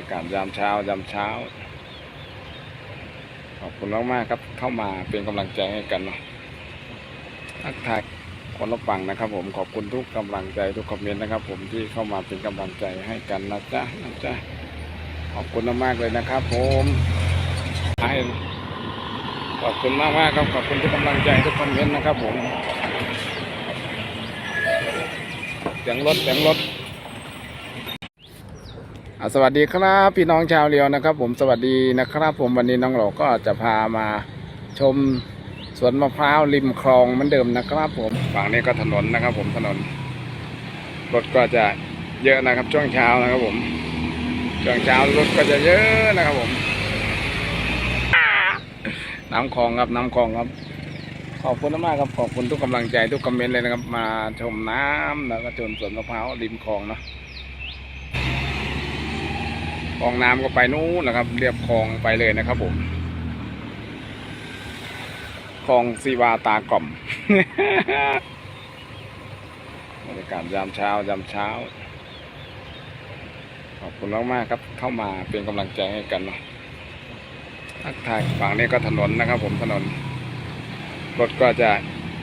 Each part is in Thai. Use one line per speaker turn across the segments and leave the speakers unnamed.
รยากาศยามเช้ายามเช้า ขอบคุณมากมากๆครับ เข้ามาเป็นกำลังใจให้กันเนาะทักทายคนละฝั่งนะครับ ผมขอบคุณทุกกำลังใจทุกคอมเมนต์นะครับ ผมที่เข้ามาเป็นกำลังใจให้กันนะจ๊ะนะจ๊ะขอบคุณมากๆเลยนะครับ ผมให้ขอบคุณมากมากๆครับขอบคุณทุกกำลังใจทุกคอมเมนต์นะครับ ผมเสียงรถเสียงรถ สวัสดีครับพี่น้องชาวเรียวนะครับ ผมสวัสดีนะครับ ผมวันนี้น้องหลอกก็จะพามาชมสวนมะพร้าวริมคลองเหมือนเดิมนะครับ ผมฝั่งนี้ก็ถนนนะครับ ผมถนนรถก็จะเยอะนะครับ ช่วงเช้านะครับ ผมช่วงเช้ารถก็จะเยอะนะครับ ผมน้ำคลองครับน้ำคลองครับ ขอบคุณมากครับขอบคุณทุกกำลังใจทุกคอมเมนต์เลยนะครับ มาชมน้ำแล้วก็ชมสวนมะพร้าวริมคลองเนาะ คลองน้ำก็ไปนู้นนะครับ เรียบคลองไปเลยนะครับผมคลองสีวาตากล่อมบรรยากาศยามเช้ายามเช้า ขอบคุณมากๆครับ เข้ามาเป็นกำลังใจให้กันเนาะทักทายฝั่งนี้ก็ถนนนะครับ ผมถนนรถก็จะ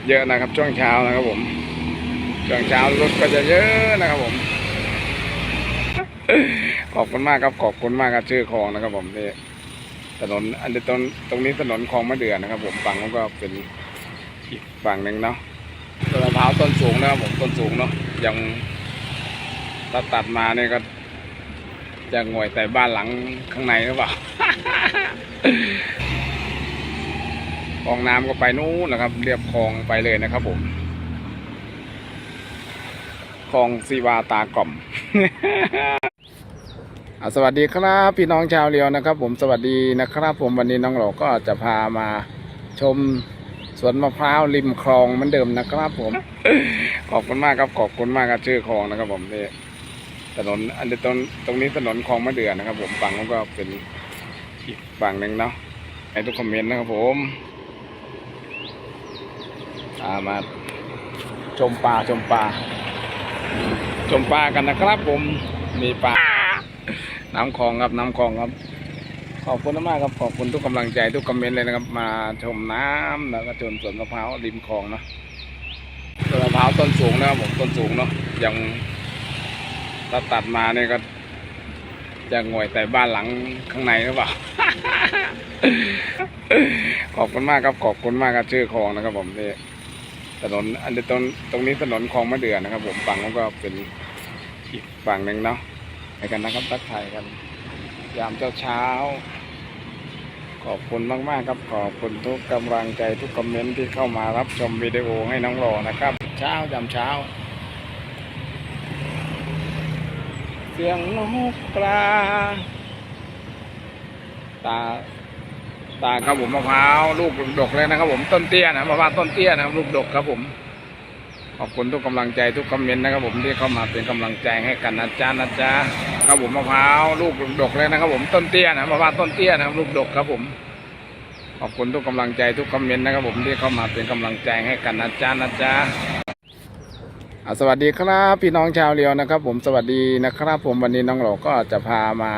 เยอะนะครับ ช่วงเช้านะครับผมช่วงเช้ารถก็จะเยอะนะครับผม ขอบคุณมากครับขอบคุณมากครับชื่อคลองนะครับ ผมนี่ถนนอันนี้ตรงตรงนี้ถนนคลองมะเดื่อนะครับ ผมฝั่งนั้นก็เป็นอีกฝั่งหนึ่งเนาะต้นมะพร้าวต้นสูงนะครับผมต้นสูงเนาะยังตัดตัดมาเนี่ยก็จะงวยแต่บ้านหลังข้างในหรือเปล่าคลองน้ำก็ไปนู้นนะครับ เรียบคลองไปเลยนะครับ ผมคลองสีวาตากล่อม สวัสดีครับพี่น้องชาวเรียวนะครับ ผมสวัสดีนะครับ ผมวันนี้น้องหลอกก็จะพามาชมสวนมะพร้าวริมคลองเหมือนเดิมนะครับ ผม ขอบคุณมากครับขอบคุณมากครับชื่อคลองนะครับ ผมนี่ถนนอันนี้ตรงตรงนี้ถนนคลองมะเดื่อนะครับ ผมฝั่งนั้นก็เป็นอีกฝั่งหนึ่งเนาะให้ทุกคอมเมนต์นะครับ ผมอามาชมปลาชมปลาชมปลากันนะครับ ผมมีปลา น้ำคลองครับน้ำคลองครับ ขอบคุณมากครับขอบคุณทุกกำลังใจทุกคอมเมนต์เลยนะครับ มาชมน้ำแล้วก็ชมสวนมะพร้าวริมคลองเนาะต้นมะพร้าวต้นสูงนะครับผมต้นสูงเนาะยังตัดตัดมาเนี่ยก็จะงวยแต่บ้านหลังข้างในหรือเปล่า ขอบคุณมากครับขอบคุณมากครับชื่อคลองนะครับ ผมนี่ถนนอันนี้ตรงตรงนี้ถนนคลองมะเดื่อนะครับ ผมฝั่งนั้นก็เป็นอีกฝั่งหนึ่งเนาะ ไปกันนะครับทักทายกัน ยามเช้าเช้า ขอบคุณมากๆครับ ขอบคุณทุกกำลังใจทุกคอมเมนต์ที่เข้ามารับชมวิดีโอให้น้องรอนะครับ เช้ายามเช้า เสียงนกกาตาตาครับผมมะพร้าวลูกดกเลยนะครับผมต้นเตี้ยนะมะพร้าวต้นเตี้ยนะครับลูกดกครับผม ขอบคุณทุกกำลังใจทุกคอมเมนต์นะครับผมที่เข้ามาเป็นกำลังใจให้กันนะจ๊ะนะจ๊ะครับผมมะพร้าวลูกดกเลยนะครับผมต้นเตี้ยนะมะพร้าวต้นเตี้ยนะครับลูกดกครับผมขอบคุณทุกกำลังใจทุกคอมเมนต์นะครับผมที่เข้ามาเป็นกำลังใจให้กันนะจ๊ะนะจ๊ะอ่าสวัสดีครับพี่น้องชาวเรียวนะครับ ผมสวัสดีนะครับผมวันนี้น้องหลอกก็จะพามา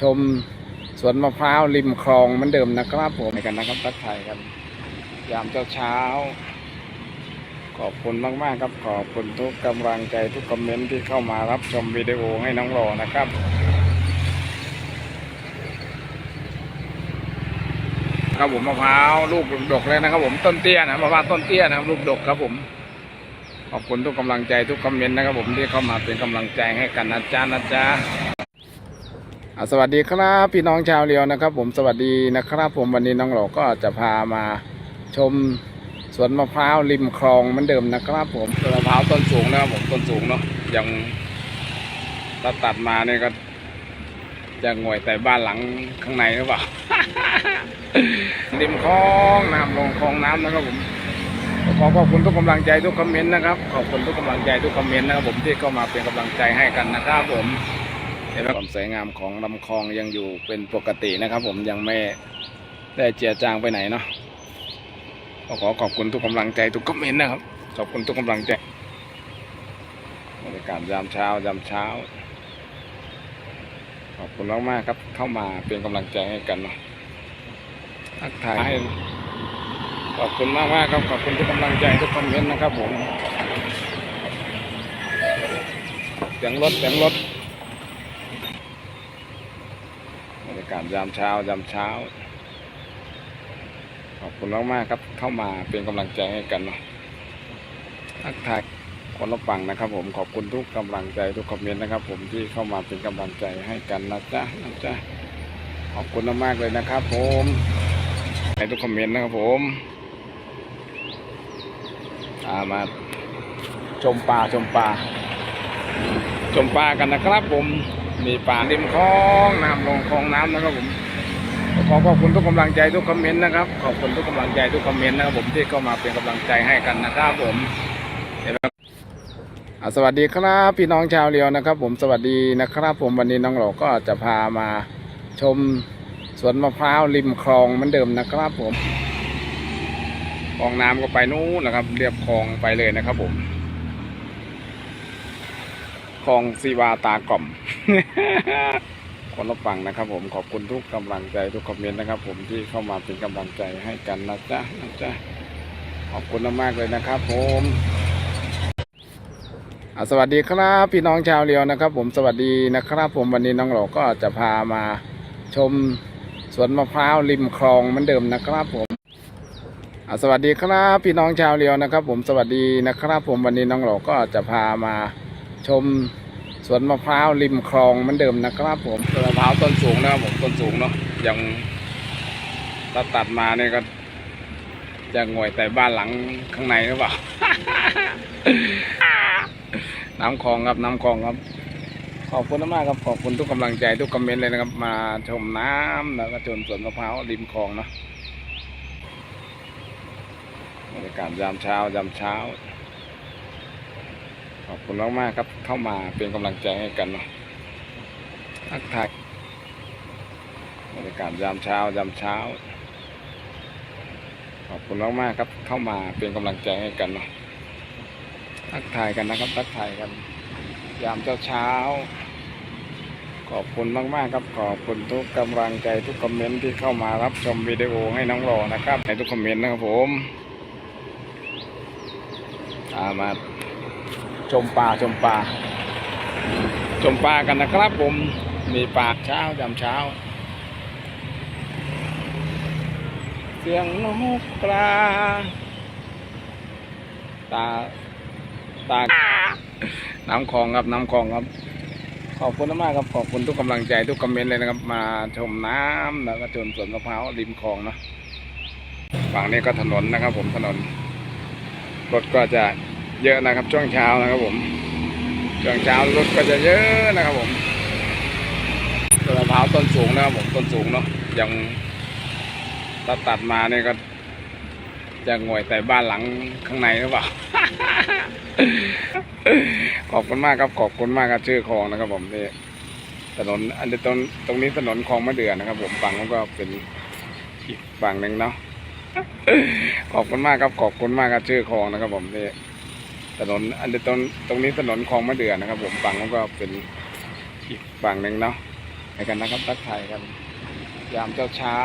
ชมสวนมะพร้าวริมคลองเหมือนเดิมนะครับผมไปกันนะครับทักทายกันยามเช้าเช้า ขอบคุณมากๆครับ ขอบคุณทุกกำลังใจทุกคอมเมนต์ที่เข้ามารับชมวิดีโอให้น้องรอนะครับครับผมมะพร้าวลูกดกเลยนะครับ ผมต้นเตี้ยนะมะพร้าวต้นเตี้ยนะครับลูกดกครับผม ขอบคุณทุกกำลังใจทุกคอมเมนต์นะครับผมที่เข้ามาเป็นกำลังใจให้กันนะจ๊ะนะจ๊ะสวัสดีครับพี่น้องชาวเรียวนะครับ ผมสวัสดีนะครับ ผมวันนี้น้องหลอกก็จะพามาชม สวนมะพร้าวริมคลองเหมือนเดิมนะครับผมต้นมะพร้าวต้นสูงนะครับผมต้นสูงเนาะยังตัดตัดมาเนี่ยก็ จะงวยแต่บ้านหลังข้างในหรือเปล่าริมคลองน้ำลงคลองน้ำนะครับผมขอขอบคุณทุกกำลังใจทุกคอมเมนต์นะครับขอบคุณทุกกำลังใจทุกคอมเมนต์นะครับผมที่เข้ามาเป็นกำลังใจให้กันนะครับผมเห็นไหมความสวยงามของลำคลองยังอยู่เป็นปกตินะครับ ผมยังไม่ได้เจียจางไปไหนเนาะ ก็ขอขอบคุณทุกกำลังใจทุกคอมเมนต์นะครับ ขอบคุณทุกกำลังใจบรรยากาศยามเช้ายามเช้า ขอบคุณมากๆครับ เข้ามาเป็นกำลังใจให้กันเนาะทักทายให้ขอบคุณมากมากๆครับ ขอบคุณทุกกำลังใจทุกคอมเมนต์นะครับผมเสียงรถเสียงรถบรรยากาศยามเช้ายามเช้า คุณมากๆครับ เข้ามาเป็นกำลังใจให้กันเนาะทักทายคนละฝั่งนะครับ ผมขอบคุณทุกกำลังใจทุกคอมเมนต์นะครับ ผมที่เข้ามาเป็นกำลังใจให้กันนะจ๊ะนะจ๊ะขอบคุณมากๆเลยนะครับ ผมให้ทุกคอมเมนต์นะครับผมอามาชมปลาชมปลาชมปลากันนะครับ ผมมีปลาริมคลองน้ำลงคลองน้ำนะครับผม อขอบคุณทุกกำลังใจทุกคอมเมนต์นะครับ ขอบคุณทุกกำลังใจทุกคอมเมนต์นะครับผมที่เข้ามาเป็นกำลังใจให้กันนะครับผมสวัสดีครับพี่น้องชาวเรียวนะครับ ผมสวัสดีนะครับผมวันนี้น้องหลอก็จะพามาชมสวนมะพร้าวริมคลองเหมือนเดิมนะครับ ผมคลองน้ำก็ไปนู้นนะครับ เรียบคลองไปเลยนะครับ ผมคลองสีวาตากล่อม คนละฝั่งนะครับ ผมขอบคุณทุกกำลังใจทุกคอมเมนต์นะครับ ผมที่เข้ามาเป็นกำลังใจให้กันนะจ๊ะนะจ๊ะขอบคุณมากๆเลยนะครับ ผมอ่าสวัสดีครับพี่น้องชาวเรียวนะครับ ผมสวัสดีนะครับ ผมวันนี้น้องหลอกก็จะพามาชมสวนมะพร้าวริมคลองเหมือนเดิมนะครับผมอ่าสวัสดีครับพี่น้องชาวเรียวนะครับ ผมสวัสดีนะครับ ผมวันนี้น้องหลอกก็จะพามาชม สวนมะพร้าวริมคลองเหมือนเดิมนะครับผมสวนมะพร้าวต้นสูงนะครับผมต้นสูงเนาะยังถ้าตัดมาเนี่ยก็จะงวยแต่บ้านหลังข้างในหรือเปล่า น้ำคลองครับน้ำคลองครับ ขอบคุณมากครับขอบคุณทุกกำลังใจทุกคอมเมนต์เลยนะครับ มาชมน้ำแล้วก็ชมสวนมะพร้าวริมคลองเนาะบรรยากาศยามเช้ายามเช้า ขอบคุณมากๆครับ เข้ามาเป็นกำลังใจให้กันเนาะทักทายบรรยากาศยามเช้ายามเช้า ขอบคุณมากๆครับ เข้ามาเป็นกำลังใจให้กันเนาะทักทายกันนะครับ ทักทายกัน ยามเช้าเช้าขอบคุณมากๆครับขอบคุณทุกกำลังใจทุกคอมเมนต์ที่เข้ามารับชมวิดีโอให้น้องรอนะครับในทุกคอมเมนต์นะครับผม อามา ชมปลาชมปลาชมปลากันนะครับผมมีปลาเช้ายามเช้า เสียงนกกาตา ตา น้ำคลองครับน้ำคลองครับ ขอบคุณมากครับขอบคุณทุกกำลังใจทุกคอมเมนต์เลยนะครับ มาชมน้ำแล้วก็ชมสวนมะพร้าวริมคลองนะฝั่งนี้ก็ถนนนะครับผมถนนรถก็จะ เยอะนะครับ ช่วงเช้านะครับผมช่วงเช้ารถก็จะเยอะนะครับผมต้นมะพร้าวต้นสูงนะครับผมต้นสูงเนาะยังถ้าตัดมาเนี่ยก็จะงวยแต่บ้านหลังข้างในหรือเปล่า ขอบคุณมากครับขอบคุณมากครับชื่อคลองนะครับ ผมนี่ถนนอันนี้ตรงตรงนี้ถนนคลองมะเดื่อนะครับ ผมฝั่งนั้นก็เป็นอีกฝั่งหนึ่งเนาะขอบคุณมากครับขอบคุณมากครับชื่อคลองนะครับ ผมนี่ ถนนอันนี้ตรงตรงนี้ถนนคลองมะเดื่อนะครับ ผมฝั่งนั้นก็เป็นอีกฝั่งหนึ่งเนาะไปกันนะครับทักทายกันยามเช้าเช้า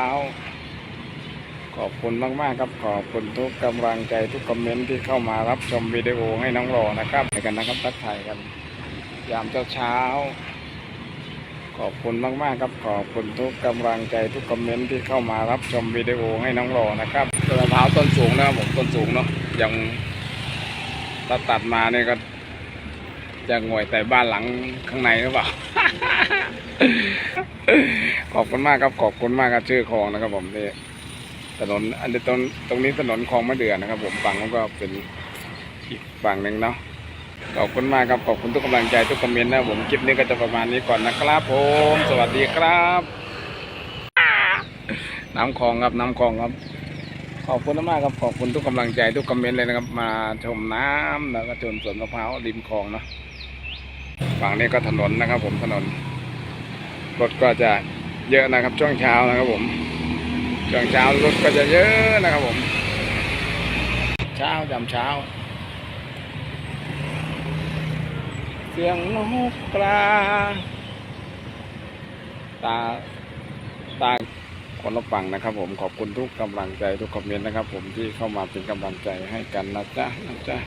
ขอบคุณมากๆครับ ขอบคุณทุกกำลังใจทุกคอมเมนต์ที่เข้ามารับชมวิดีโอให้น้องรอนะครับไปกันนะครับทักทายกันยามเช้าเช้าขอบคุณมากๆครับขอบคุณทุกกำลังใจทุกคอมเมนต์ที่เข้ามารับชมวิดีโอให้น้องรอนะครับต้นมะพร้าวต้นสูงนะครับผมต้นสูงเนาะยัง ถ้าตัดมาเนี่ยก็ จะงวยแต่บ้านหลังข้างในหรือเปล่า ขอบคุณมากครับ ขอบคุณมากครับชื่อคลองนะครับ ผมนี่ถนน อันนี้ตรงตรงนี้ถนนคลองมะเดื่อนะครับ ผมฝั่งนั้นก็เป็นอีกฝั่งหนึ่งเนาะขอบคุณมากครับ ขอบคุณทุกกำลังใจทุกคอมเมนต์นะผมคลิปนี้ก็จะประมาณนี้ก่อนนะครับผมสวัสดีครับ น้ำคลองครับน้ำคลองครับ ขอบคุณมากครับขอบคุณทุกกำลังใจทุกคอมเมนต์เลยนะครับ มาชมน้ำแล้วก็ชมสวนมะพร้าวริมคลองเนาะฝั่งนี้ก็ถนนนะครับ ผมถนนรถก็จะเยอะนะครับ ช่วงเช้านะครับ ผมช่วงเช้ารถก็จะเยอะนะครับ ผม เช้ายามเช้า เสียงนกกาตาตา คนละฝั่งนะครับ ผมขอบคุณทุกกำลังใจทุกคอมเมนต์นะครับ ผมที่เข้ามาเป็นกำลังใจให้กันนะจ๊ะนะจ๊ะ